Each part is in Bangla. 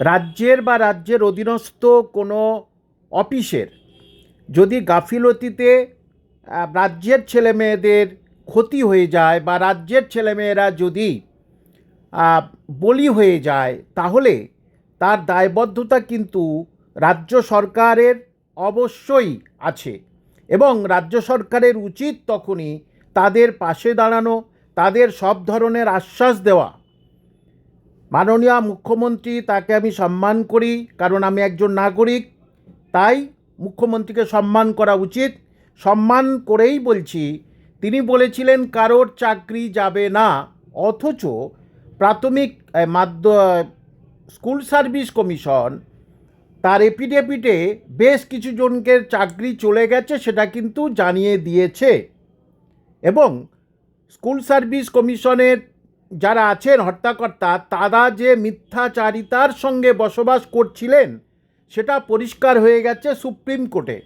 রাজ্যের বা রাজ্যের অধীনস্থ কোনো অফিসের যদি গাফিলতিতে রাজ্যের ছেলেমেয়েদের ক্ষতি হয়ে যায় বা রাজ্যের ছেলেমেয়েরা যদি বলি হয়ে যায়, তাহলে তার দায়বদ্ধতা কিন্তু রাজ্য সরকারের অবশ্যই আছে এবং রাজ্য সরকারের উচিত তখনই তাদের পাশে দাঁড়ানো, তাদের সব ধরনের আশ্বাস দেওয়া। মাননীয় মুখ্যমন্ত্রী, তাকে আমি সম্মান করি, কারণ আমি একজন নাগরিক। তাই মুখ্যমন্ত্রীকে সম্মান করা উচিত। সম্মান করেই বলছি, তিনি বলেছিলেন, কারোর চাকরি যাবে না, অথচ প্রাথমিক মাধ্য স্কুল সার্ভিস কমিশন তার এপিডেভিটে বেশ কিছু জনকে চাকরি চলে গেছে, সেটা কিন্তু জানিয়ে দিয়েছে। এবং স্কুল সার্ভিস কমিশনের যারা আছেন হত্যাকর্তা, তারা যে মিথ্যাচারিতার সঙ্গে বসবাস করছিলেন, সেটা পরিষ্কার হয়ে গেছে সুপ্রিম কোর্টে।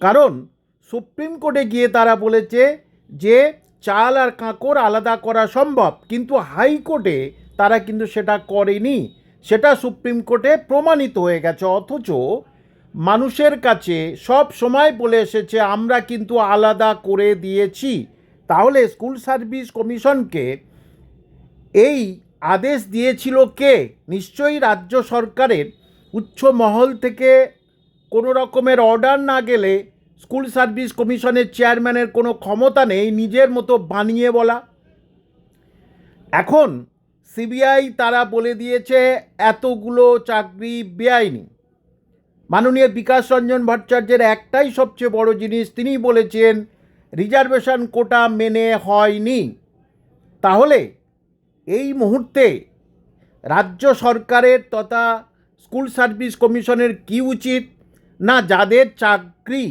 কারণ সুপ্রিম কোর্টে গিয়ে তারা বলেছে যে চাল আর কাঁকর আলাদা করা সম্ভব, কিন্তু হাইকোর্টে তারা কিন্তু সেটা করেনি। সেটা সুপ্রিম কোর্টে প্রমাণিত হয়ে গেছে, অথচ মানুষের কাছে সব সময় বলে এসেছে, আমরা কিন্তু আলাদা করে দিয়েছি। তাহলে স্কুল সার্ভিস কমিশনকে এই আদেশ দিয়েছিল কে? নিশ্চয়ই রাজ্য সরকারের উচ্চ মহল থেকে কোনো রকমের অর্ডার না গেলে স্কুল সার্ভিস কমিশনের চেয়ারম্যানের কোনো ক্ষমতা নেই, নিজের মতো বানিয়ে বলা। এখন সিবিআই তারা বলে দিয়েছে, এতগুলো চাকরি বেআইনি। মাননীয় বিকাশ রঞ্জন ভট্টাচার্যের একটাই সবচেয়ে বড় জিনিস তিনি বলেছেন, রিজার্ভেশন কোটা মেনে হয়নি। তাহলে এই মুহূর্তে রাজ্য সরকারের তথা স্কুল সার্ভিস কমিশনের কি উচিত? না যাদের চাকরি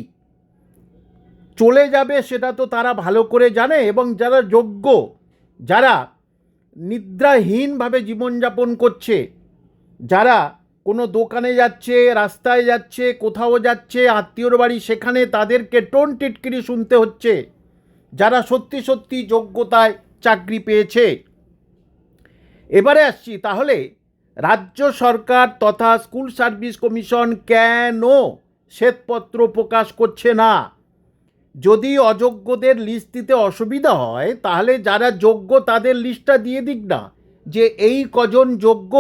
চলে যাবে সেটা তো তারা ভালো করে জানে এবং যারা যোগ্য, যারা নিদ্রাহীনভাবে জীবনযাপন করছে, যারা কোনো দোকানে যাচ্ছে, রাস্তায় যাচ্ছে, কোথাও যাচ্ছে, আত্মীয়র বাড়ি সেখানে তাদেরকে টোন টিটকিরি শুনতে হচ্ছে, যারা সত্যি সত্যি যোগ্যতায় চাকরি পেয়েছে। এবারে আসছি, তাহলে রাজ্য সরকার তথা স্কুল সার্ভিস কমিশন কেন শ্বেতপত্র প্রকাশ করছে না? যদি অযোগ্যদের লিস্ট দিতে অসুবিধা হয়, তাহলে যারা যোগ্য তাদের লিস্টটা দিয়ে দিক না, যে এই কজন যোগ্য,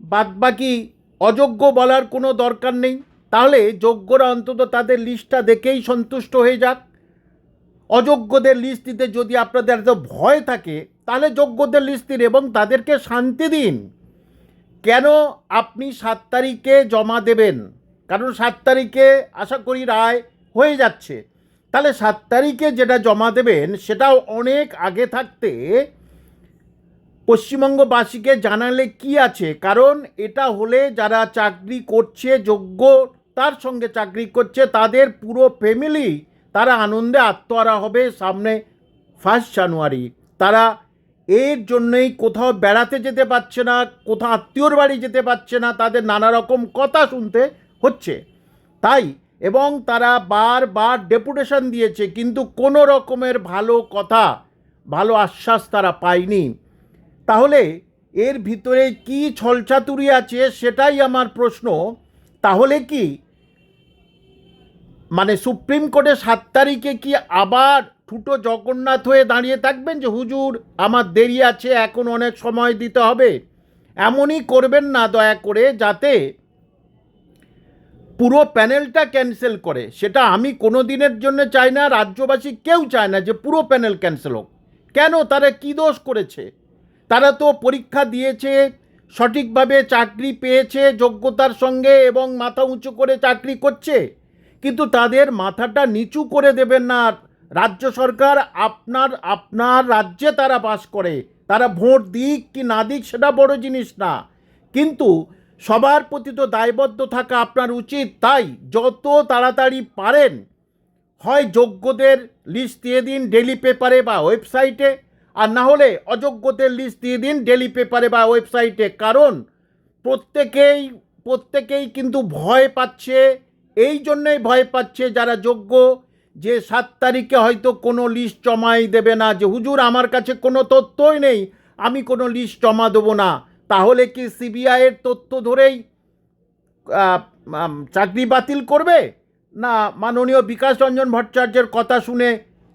বাদবাকি অযোগ্য বলার কোনো দরকার নেই। তাহলে যোগ্যরা অন্তত তাদের লিস্টটা দেখেই সন্তুষ্ট হয়ে যাক। অযোগ্যদের লিস্ট দিতে যদি আপনাদের এত ভয় থাকে তাহলে যোগ্যদের লিস্ট দিন এবং তাদেরকে শান্তি দিন। কেন আপনি সাত তারিখে জমা দেবেন? কারণ সাত তারিখে আশা করি রায় হয়ে যাচ্ছে। তাহলে সাত তারিখে যেটা জমা দেবেন, সেটাও অনেক আগে থাকতে পশ্চিমবঙ্গবাসীকে জানালে কি আছে? কারণ এটা হলে যারা চাকরি করছে, যোগ্য, তার সঙ্গে চাকরি করছে, তাদের পুরো ফ্যামিলি তারা আনন্দে আত্মহারা হবে সামনে ফার্স্ট জানুয়ারি তারা এর জন্যই কোথাও বেড়াতে যেতে পারছে না, কোথাও আত্মীয়র বাড়ি যেতে পারছে না, তাদের নানা রকম কথা শুনতে হচ্ছে। তাই এবং তারা বারবার ডেপুটেশন দিয়েছে, কিন্তু কোনো রকমের ভালো কথা, ভালো আশ্বাস তারা পায়নি। তাহলে এর ভিতরে কি ছলচাতুরি আছে সেটাই আমার প্রশ্ন। তাহলে কি মানে সুপ্রিম কোর্টে সাত তারিখে কি আবার ঠুটো জগন্নাথ হয়ে দাঁড়িয়ে থাকবেন যে, হুজুর, আমার দেরি আছে, এখন অনেক সময় দিতে হবে। এমনই করবেন না দয়া করে, যাতে পুরো প্যানেলটা ক্যান্সেল করে। সেটা আমি কোনো দিনের জন্য চাই না, রাজ্যবাসী কেউ চায় না যে, পুরো প্যানেল ক্যান্সেল হোক। কেন? তারা কী দোষ করেছে? তারা তো পরীক্ষা দিয়েছে, সঠিকভাবে চাকরি পেয়েছে, যোগ্যতার সঙ্গে এবং মাথা উঁচু করে চাকরি করছে। কিন্তু তাদের মাথাটা নিচু করে দেবেন না রাজ্য সরকার আপনার আপনার রাজ্যে তারা বাস করে। তারা ভোট দিক কি না দিক সেটা বড় জিনিস না। কিন্তু সবার প্রতি তো দায়বদ্ধ থাকা আপনার উচিত। তাই যত তাড়াতাড়ি পারেন, হয় যোগ্যদের লিস্ট দিয়ে দিন ডেলি পেপারে বা ওয়েবসাইটে আর না হলে অযোগ্যদের লিস্ট দিয়ে দিন ডেলি পেপারে বা ওয়েবসাইটে কারণ প্রত্যেকেই প্রত্যেকেই কিন্তু ভয় পাচ্ছে। এই জন্যই ভয় পাচ্ছে যারা যোগ্য। যে সাত তারিখে হয়তো কোনো লিস্ট জমাই দেবে না, যে হুজুর আমার কাছে কোনো তথ্যই নেই, আমি কোনো লিস্ট জমা দেবো না। তাহলে কি সিবিআইয়ের তথ্য ধরেই চাকরি বাতিল করবে? না, মাননীয় বিকাশ রঞ্জন ভট্টাচার্যের কথা শুনে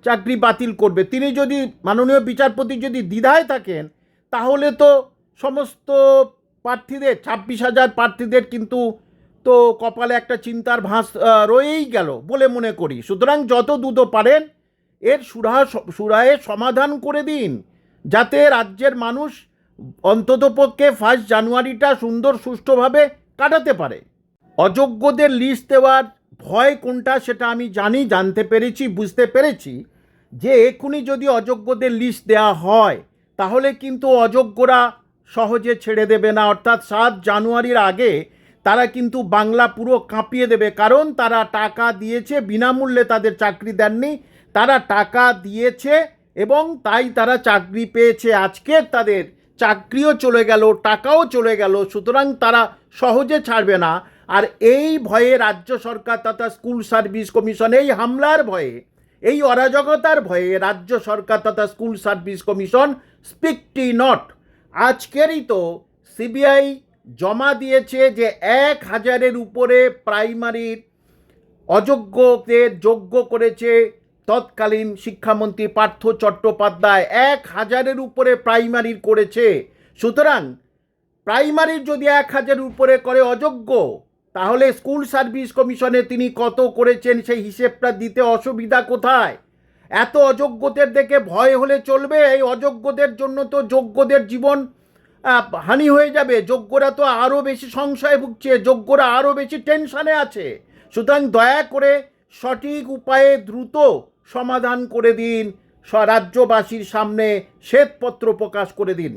চাকরি বাতিল করবে। তিনি যদি, মাননীয় বিচারপতি যদি দ্বিধায় থাকেন, তাহলে তো সমস্ত প্রার্থীদের, ছাব্বিশ হাজার প্রার্থীদের কিন্তু তো কপালে একটা চিন্তার ভাঁজ রয়েই গেল বলে মনে করি। সুতরাং যত দ্রুত পারেন, এর সুরা, সুরায়ে সমাধান করে দিন, যাতে রাজ্যের মানুষ অন্ততপক্ষে ফার্স্ট জানুয়ারিটা সুন্দর সুষ্ঠুভাবে কাটাতে পারে। অযোগ্যদের লিস্ট দেওয়ার ভয় কোনটা সেটা আমি জানি, জানতে পেরেছি, বুঝতে পেরেছি। যে এক্ষুনি যদি অযোগ্যদের লিস্ট দেওয়া হয়, তাহলে কিন্তু অযোগ্যরা সহজে ছেড়ে দেবে না। অর্থাৎ সাত জানুয়ারির আগে তারা কিন্তু বাংলা পুরো কাঁপিয়ে দেবে। কারণ তারা টাকা দিয়েছে, বিনামূল্যে তাদের চাকরি দেননি। তারা টাকা দিয়েছে এবং তাই তারা চাকরি পেয়েছে। আজকের তাদের চাকরিও চলে গেল, টাকাও চলে গেল, সুতরাং তারা সহজে ছাড়বে না। আর এই ভয়ে রাজ্য সরকার তথা স্কুল সার্ভিস কমিশন, এই হামলার ভয়ে, এই অরাজকতার ভয়ে রাজ্য সরকার তথা স্কুল সার্ভিস কমিশন স্পিকটি নট। আজকেরই তো সিবিআই জমা দিয়েছে যে এক হাজারের উপরে প্রাইমারির অযোগ্যদের যোগ্য করেছে তৎকালীন শিক্ষামন্ত্রী পার্থ চট্টোপাধ্যায়। এক হাজারের উপরে প্রাইমারির করেছে। সুতরাং প্রাইমারির যদি এক হাজারের উপরে করে অযোগ্য, তাহলে স্কুল সার্ভিস কমিশনে তিনি কত করেছেন সেই হিসেবটা দিতে অসুবিধা কোথায়? এত অযোগ্যদের দেখে ভয় হলে চলবে? এই অযোগ্যদের জন্য তো যোগ্যদের জীবন হানি হয়ে যাবে। যোগ্যরা তো আরও বেশি সংশয়ে ভুগছে, যোগ্যরা আরও বেশি টেনশানে আছে। সুতরাং দয়া করে সঠিক উপায়ে দ্রুত সমাধান করে দিন রাজ্যবাসীর সামনে শ্বেতপত্র প্রকাশ করে দিন।